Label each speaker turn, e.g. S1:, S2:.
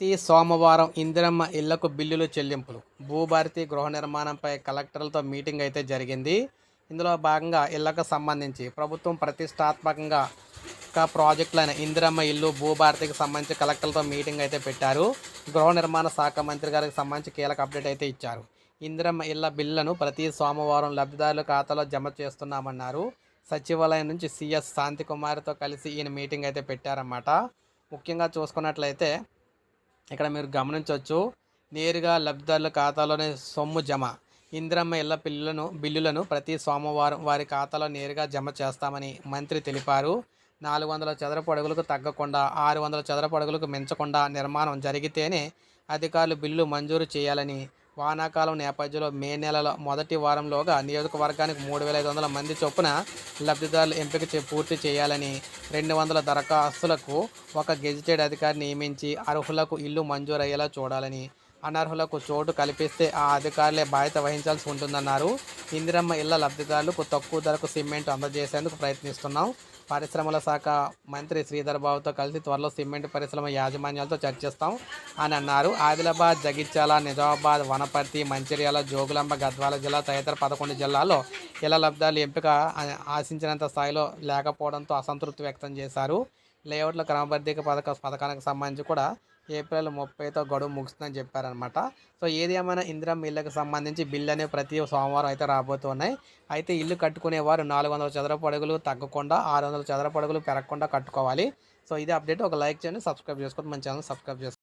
S1: ప్రతి సోమవారం ఇందిరమ్మ ఇళ్ళకు బిల్లులు చెల్లింపులు. భూభారతి గృహ నిర్మాణంపై కలెక్టర్లతో మీటింగ్ అయితే జరిగింది. ఇందులో భాగంగా ఇళ్ళకు సంబంధించి ప్రభుత్వం ప్రతిష్టాత్మకంగా ఒక ప్రాజెక్టులైన ఇందిరమ్మ ఇల్లు భూభారతికి సంబంధించి కలెక్టర్లతో మీటింగ్ అయితే పెట్టారు. గృహ నిర్మాణ శాఖ మంత్రి గారికి సంబంధించి కీలక అప్డేట్ అయితే ఇచ్చారు. ఇందిరమ్మ ఇళ్ళ బిల్లులను ప్రతి సోమవారం లబ్ధిదారుల ఖాతాలో జమ చేస్తున్నామన్నారు. సచివాలయం నుంచి సిఎస్ శాంతికుమార్తో కలిసి ఈయన మీటింగ్ అయితే పెట్టారన్నమాట. ముఖ్యంగా చూసుకున్నట్లయితే ఇక్కడ మీరు గమనించవచ్చు నేరుగా లబ్ధిదారుల ఖాతాలోనే సొమ్ము జమ. ఇందిరమ్మ ఇళ్ళ పిల్లలను బిల్లులను ప్రతి సోమవారం వారి ఖాతాలో నేరుగా జమ చేస్తామని మంత్రి తెలిపారు. నాలుగు వందల చదరపు అడుగులకు తగ్గకుండా ఆరు వందల చదరపు అడుగులకు మించకుండా నిర్మాణం జరిగితేనే అధికారులు బిల్లు మంజూరు చేయాలని వానాకాలం నేపథ్యంలో మే నెలలో మొదటి వారంలోగా నియోజకవర్గానికి మూడు వేల ఐదు వందల మంది చొప్పున లబ్ధిదారులు ఎంపిక చే పూర్తి చేయాలని రెండు వందల దరఖాస్తులకు ఒక గెజిటెడ్ అధికారి నియమించి అర్హులకు ఇల్లు మంజూరు అయ్యేలా చూడాలని అనర్హులకు చోటు కల్పిస్తే ఆ అధికారులే బాధ్యత వహించాల్సి ఉంటుందన్నారు. ఇందిరమ్మ ఇళ్ళ లబ్ధిదారులకు తక్కువ ధరకు సిమెంట్ అందజేసేందుకు ప్రయత్నిస్తున్నాం. పరిశ్రమల శాఖ మంత్రి శ్రీధర్ బాబుతో కలిసి త్వరలో సిమెంట్ పరిశ్రమ యాజమాన్యాలతో చర్చిస్తాం అని అన్నారు. ఆదిలాబాద్ జగిత్యాల నిజామాబాద్ వనపర్తి మంచిర్యాల జోగులాంబ గద్వాల జిల్లా తదితర పదకొండు జిల్లాల్లో ఇళ్ళ లబ్ధాలు ఎంపిక ఆశించినంత స్థాయిలో లేకపోవడంతో అసంతృప్తి వ్యక్తం చేశారు. లేఅవుట్ల క్రమబద్ధీక పథక పథకానికి సంబంధించి కూడా ఏప్రిల్ ముప్పైతో గడువు ముగుస్తుందని చెప్పారనమాట సో ఏది ఏమైనా ఇందిరమ్మ ఇళ్ళకి సంబంధించి బిల్లు అనేవి ప్రతి సోమవారం అయితే రాబోతున్నాయి. అయితే ఇల్లు కట్టుకునేవారు నాలుగు వందల చదరపు అడుగులు తగ్గకుండా ఆరు వందల చదరపు అడుగులు పెరగకుండా కట్టుకోవాలి. సో ఇదే అప్డేట్. ఒక లైక్ చేయండి సబ్స్క్రైబ్ చేసుకోండి. మన ఛానల్ సబ్స్క్రైబ్ చేసుకోండి.